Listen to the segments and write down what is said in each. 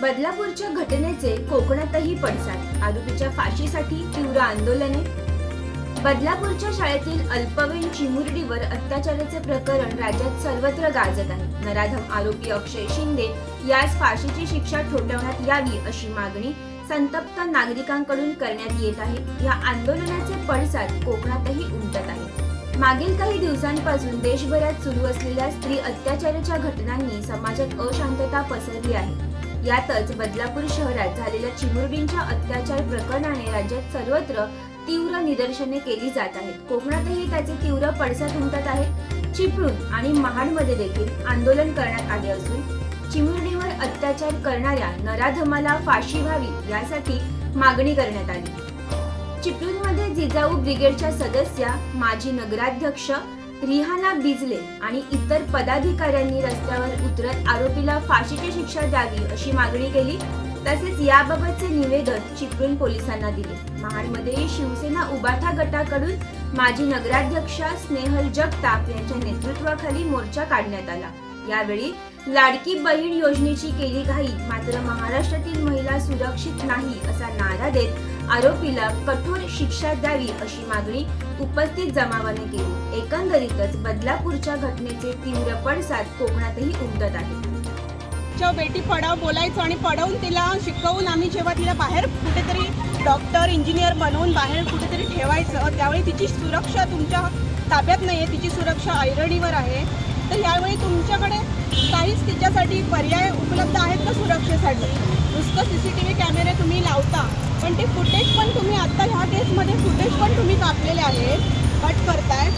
बदलापूरच्या घटनेचे कोकणातही पडसाद आरोपीच्या फाशीसाठी तीव्र आंदोलने. बदलापूरच्या शाळेतील अल्पवयीन चिमुरडीवर अत्याचाराचे प्रकरण राज्यात सर्वत्र गाजत आहे. नराधम आरोपी अक्षय शिंदे यास फाशीची शिक्षा ठोठवण्यात यावी अशी मागणी संतप्त नागरिकांकडून करण्यात येत आहे. या आंदोलनाचे पडसाद कोकणातही उमटत आहे. मागील काही दिवसांपासून देशभरात सुरू असलेल्या स्त्री अत्याचाराच्या घटनांनी समाजात अशांतता पसरली आहे. यातच बदलापूर शहरात झालेल्या चिमुरडींच्या अत्याचार प्रकरणाने राज्यात सर्वत्र तीव्र निदर्शने केली जात आहेत. कोकणातही त्याचे तीव्र पडसाद उमटत आहेत. चिपळूण आणि महाडमध्ये देखील आंदोलन करण्यात आले असून चिमुरडीवर अत्याचार करणाऱ्या नराधमाला फाशी व्हावी यासाठी मागणी करण्यात आली. चिपळूणमध्ये जिजाऊ ब्रिगेडच्या सदस्या माजी नगराध्यक्ष रिहाना बिजले आणि इतर पदाधिकाऱ्यांनी रस्त्यावर उतरत आरोपीला फाशीची शिक्षा द्यावी अशी मागणी केली. तसेच याबाबतचे निवेदन चिपळूण पोलिसांना दिले. महाडमध्ये शिवसेना उबाठा गटाकडून माजी नगराध्यक्षा स्नेहल जगताप यांच्या नेतृत्वाखाली मोर्चा काढण्यात आला. यावेळी लाडकी बहीण योजनेची केली घाई मात्र महाराष्ट्रातील महिला सुरक्षित नाही असा नारा देत आरोपीला कठोर शिक्षा द्यावी अशी मागणी उपस्थित जमावाने केली. एकंदरीतच बदलापूरच्या घटनेचे तीव्र पडसाद कोकणातही उमटत आहे. बेटी पडाव बोलायचो आणि पडवून तिला शिकवून आम्ही जेव्हा तिला बाहेर कुठेतरी डॉक्टर इंजिनियर बनवून बाहेर कुठेतरी ठेवायचं त्यावेळी तिची सुरक्षा तुमच्या ताब्यात नाही आहे तिची सुरक्षा ऐरणीवर आहे. तर यावेळी तुमच्याकडे काहीच तिच्यासाठी पर्याय उपलब्ध आहेत का सुरक्षेसाठी? नुसतं सी सी टी व्ही कॅमेरे तुम्ही लावता. पण ते फुटेज पण तुम्ही आत्ता ह्या केसमध्ये फुटेज पण तुम्ही कापलेले आहेत. कट करताय.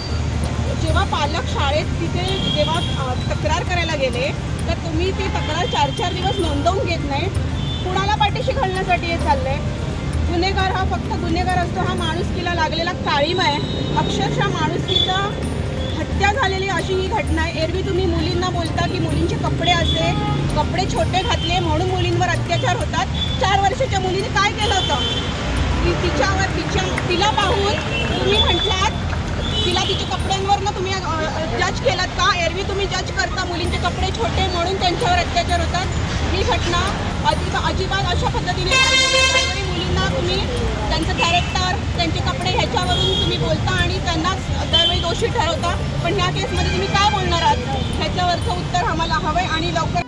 जेव्हा पालक शाळेत तिथे जेव्हा तक्रार करायला गेले तर तुम्ही ती तक्रार चार चार दिवस नोंदवून घेत नाही. कुणाला पाठीशी घालण्यासाठी हे चाललंय? गुन्हेगार हा फक्त गुन्हेगार असतो. हा माणुसकीला लागलेला काळीम आहे. अक्षरशः माणुसकीचा हत्या झालेली अशी ही घटना आहे. एरवी तुम्ही मुलींना बोलता की मुलींचे कपडे असे कपडे छोटे घातले म्हणून मुलींवर अत्याचार होतात. चार मुलीने काय केलं होतं? की तिच्यावर तिच्या तिला पाहून तुम्ही म्हटलात तिला तिच्या कपड्यांवरनं तुम्ही जज केलात का? एरवी तुम्ही जज करता मुलींचे कपडे छोटे म्हणून त्यांच्यावर अत्याचार होतात. ही घटना अजिबा अजिबात अशा पद्धतीने मुलींना तुम्ही त्यांचं कॅरेक्टर त्यांचे कपडे ह्याच्यावरून तुम्ही बोलता आणि त्यांनाच दरवेळी दोषी ठरवता. पण ह्या केसमध्ये तुम्ही काय बोलणार आहात? ह्याच्यावरचं उत्तर आम्हाला हवं आहे आणि लवकर